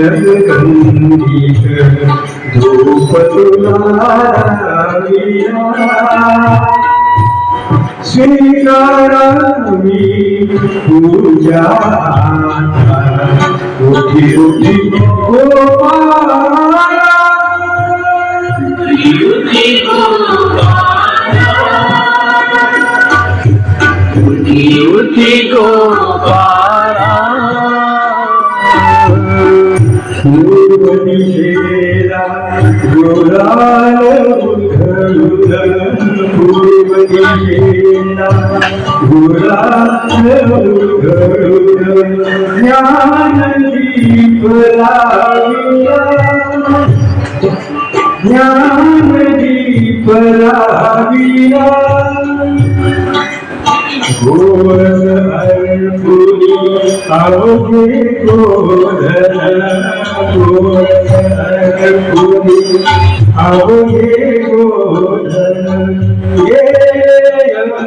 चंद्रगंधीश धूप श्रीकारामी पूजा उठी उठी गोपाला उठी गोपाळा ज्ञानदीप लाविला ज्ञानदीप लाविला गोवन अर्पुनी अवघे गोधन गोवन अर्पुनी अवघे गोधन ये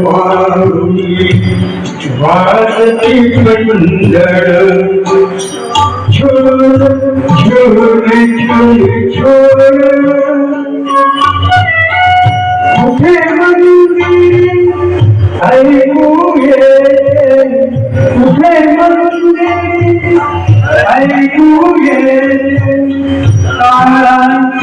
सांगवावली वाजती मंडळ छोड़ छोड़ छोड़ छोड़ मुझे मंदिर ऐकूये मुझे मंदिर ऐकूये तारांची किळकिळ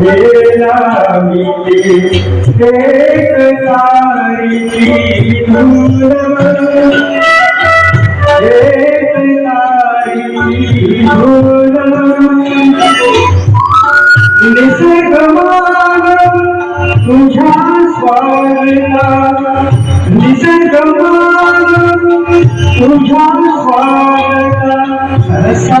भेला एक तारी एक तारी धूम तुझा स्वर्णा निसर्गमान तुझा स्वर्णा रसा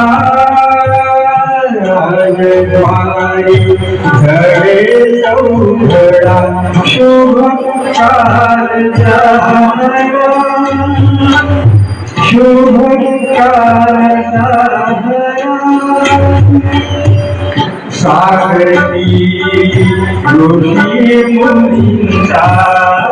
राजद्वारी धडे चौघडा शुभ कारचा शुभ कारचा सागरी ऋषी मुनींचा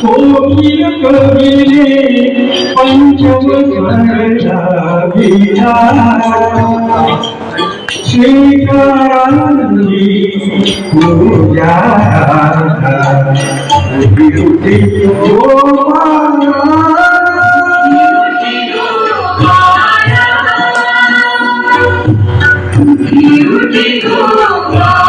কোকিল কবিলে পঞ্চম শ্রীকান্তি পূজা বিউটি গোমা beautiful.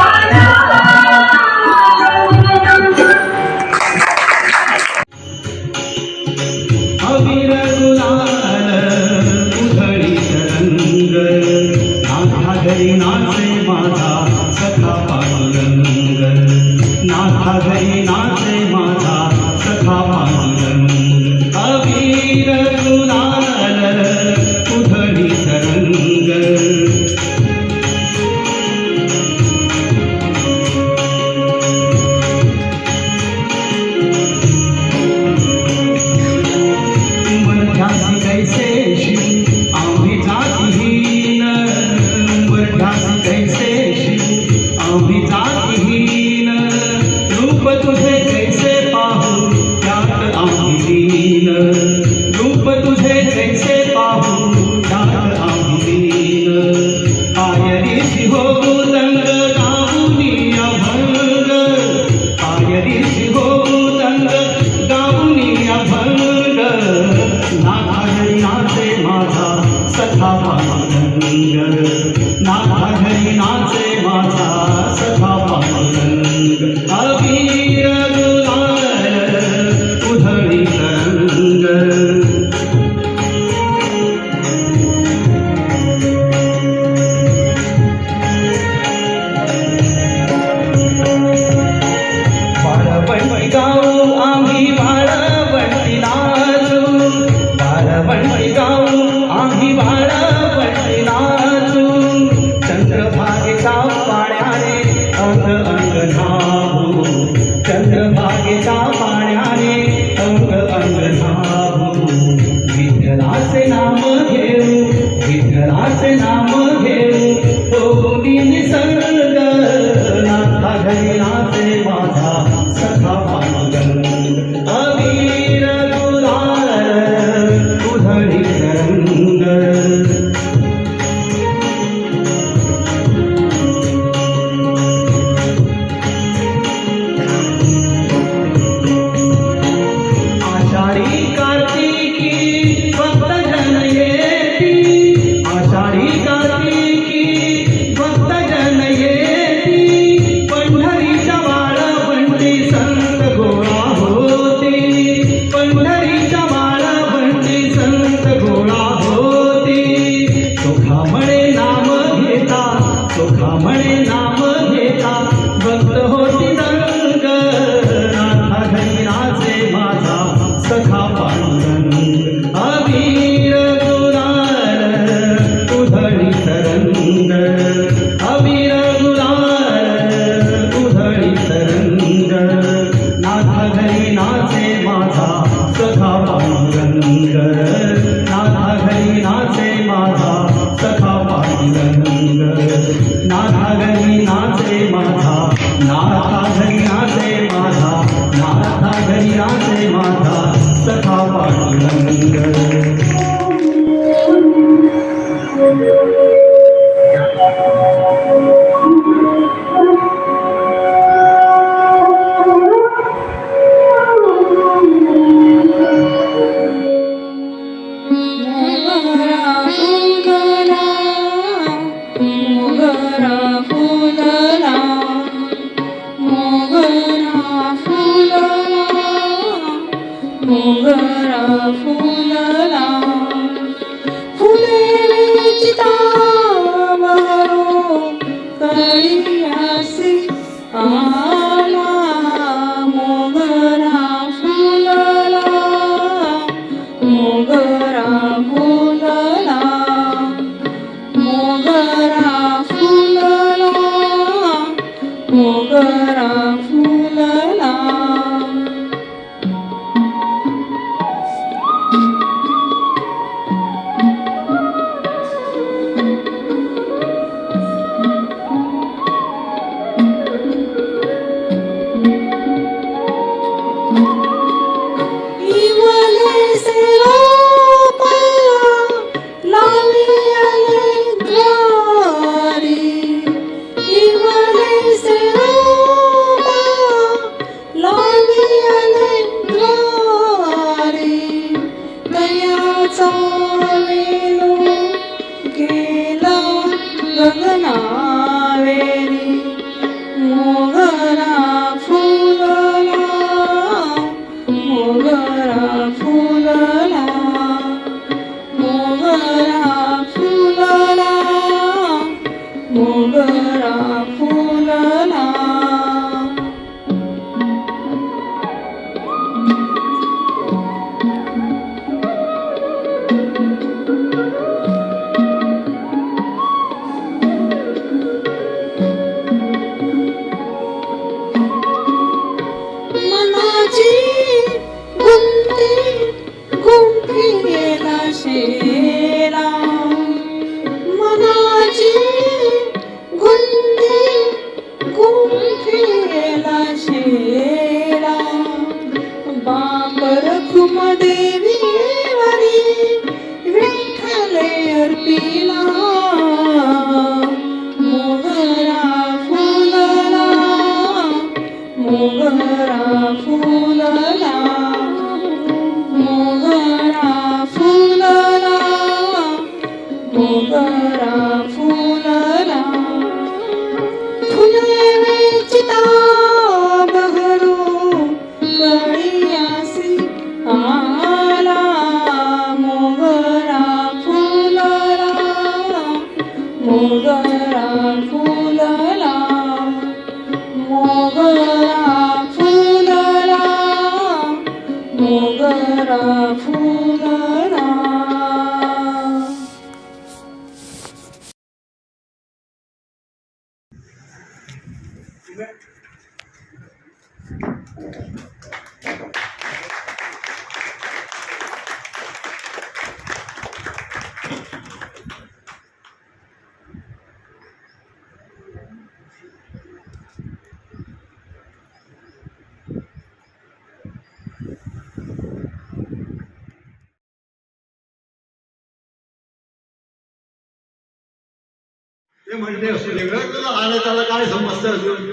ते म्हणते असू दे तुला आलं त्याला काय समजतं अजून?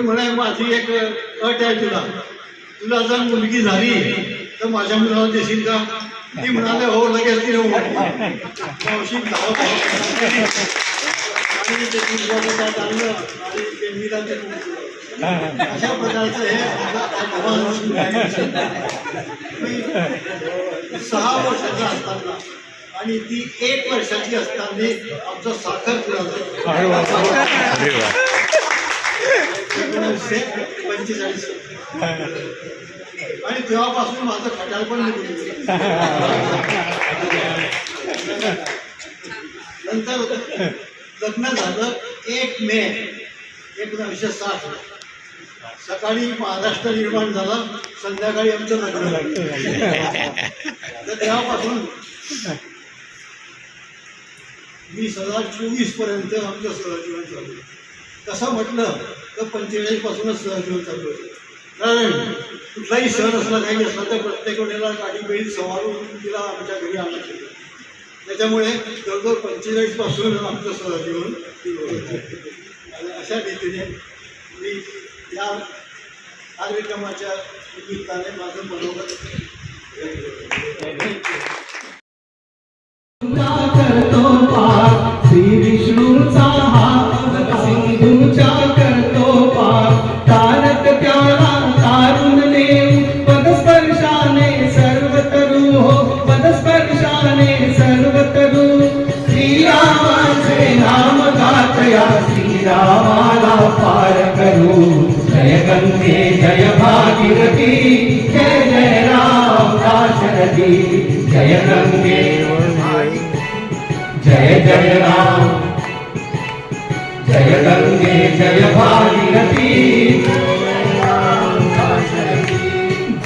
पण म्हणे माझी एक अट आहे तुला. तुला जर मुलगी झाली तर माझ्या मुलाला देशील का? ती म्हणाले हो लगेच ती हो मावशी धावत आणि ते आणि ते अशा प्रकारचं हे सहा वर्षाचा असताना आणि ती एक वर्षाची असताना आमचा साखर एकोणीसशे पंचेचाळीस. आणि तेव्हापासून माझं खटाल पण निघून नंतर लग्न झालं एक मे एकोणीसशे साठ. सकाळी महाराष्ट्र निर्माण झाला संध्याकाळी आमचं लग्न लागलं तर तेव्हापासून वीस हजार चोवीसपर्यंत आमचं सहजीवन चालू कसं तसं म्हटलं तर पंचेचाळीस पासूनच सहजीवन चालू होतं कारण कुठलाही सण असला काही असला तर प्रत्येक वेळेला गाडी वेळी सवारून तिला आमच्या घरी आणायची त्याच्यामुळे जवळजवळ पंचेचाळीसपासून आमचं सहजीवन आणि अशा रीतीने मी या कार्यक्रमाच्या निमित्ताने माझं मनोगत दाशरथी जय गंगे जय जय राम जय गंगे जय भागीरथी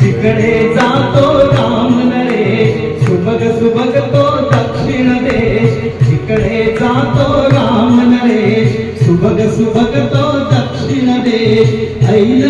जिकडे जातो राम नरेश सुभग सुभग तो दक्षिण देश जिकडे जातो राम नरेश सुभग सुभग तो दक्षिण देश ऐल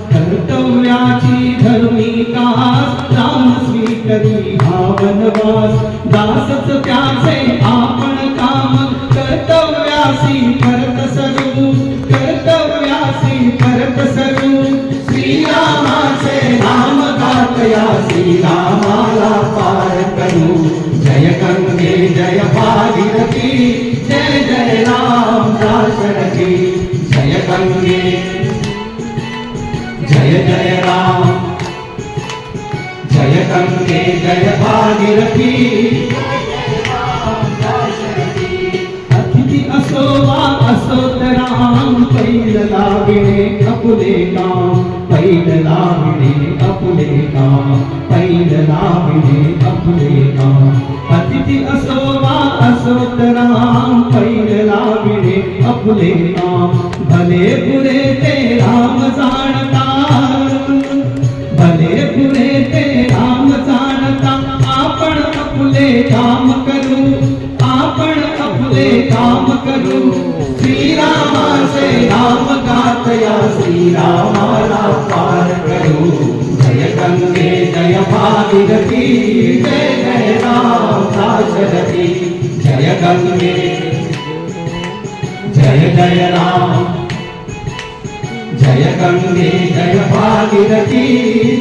कर्तव्याची धर्मी का राम स्वीकरी भावनवास दासच त्याचे आपण काम कर्तव्यासी करत सरू कर्तव्यासी करत सरू श्रीरामाचे राम गातया श्रीरामाला पार करू. जय गंगे जय भागीरथी जय जय राम दाशरथी जय गंगे जय जय गंगे जय भागीरथी अतिथी असो वा असो तर राम पैल लाविणे अपुले काम पैल लाविणे अपुले काम पैल लाविणे अपुले काम अतिथी असो वा असो तर राम पैल लाविणे अपुले काम भले पुरे ते राम जाणता काम करू आपण आपले काम करू। श्रीरामाचे नाम गातया श्रीरामाला पार करू। जय गंगे जय भागीरथी जय जय राम दाशरथी जय गंगे जय जय राम जय गंगे जय भागीरथी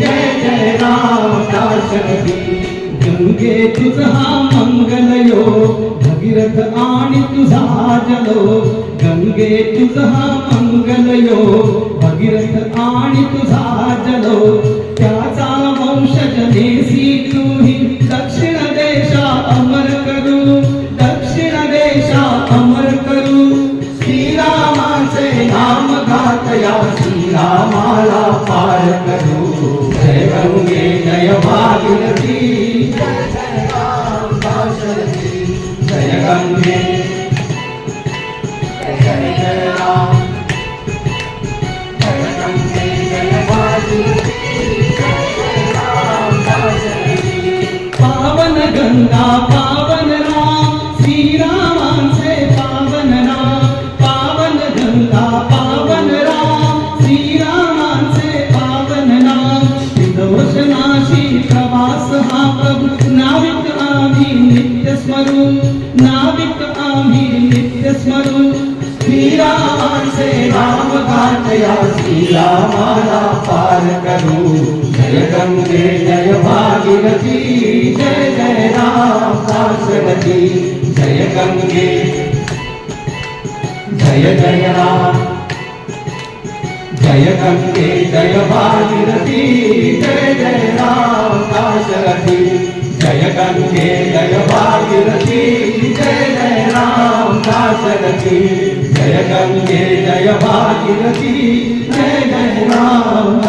जय जय राम दाशरथी गंगे तुझा मंगलयो भगीरथ आणि तुझा जलो गंगे तुझा मंगलयो भगीरथ आणि तुझा जलो गातया श्रीरामाला पार करू जय गंगे जय भागीरथी जय जय राम दाशरथी जय गंगे जय जय राम जय गंगे जय भागीरथी जय जय राम दाशरथी जय गंगे जय भागीरथी जय जय राम ಗಂಗೆ ಜಯ ಭಾಗಿರಥಿ ಜಯ ಜಯ ರಾಮ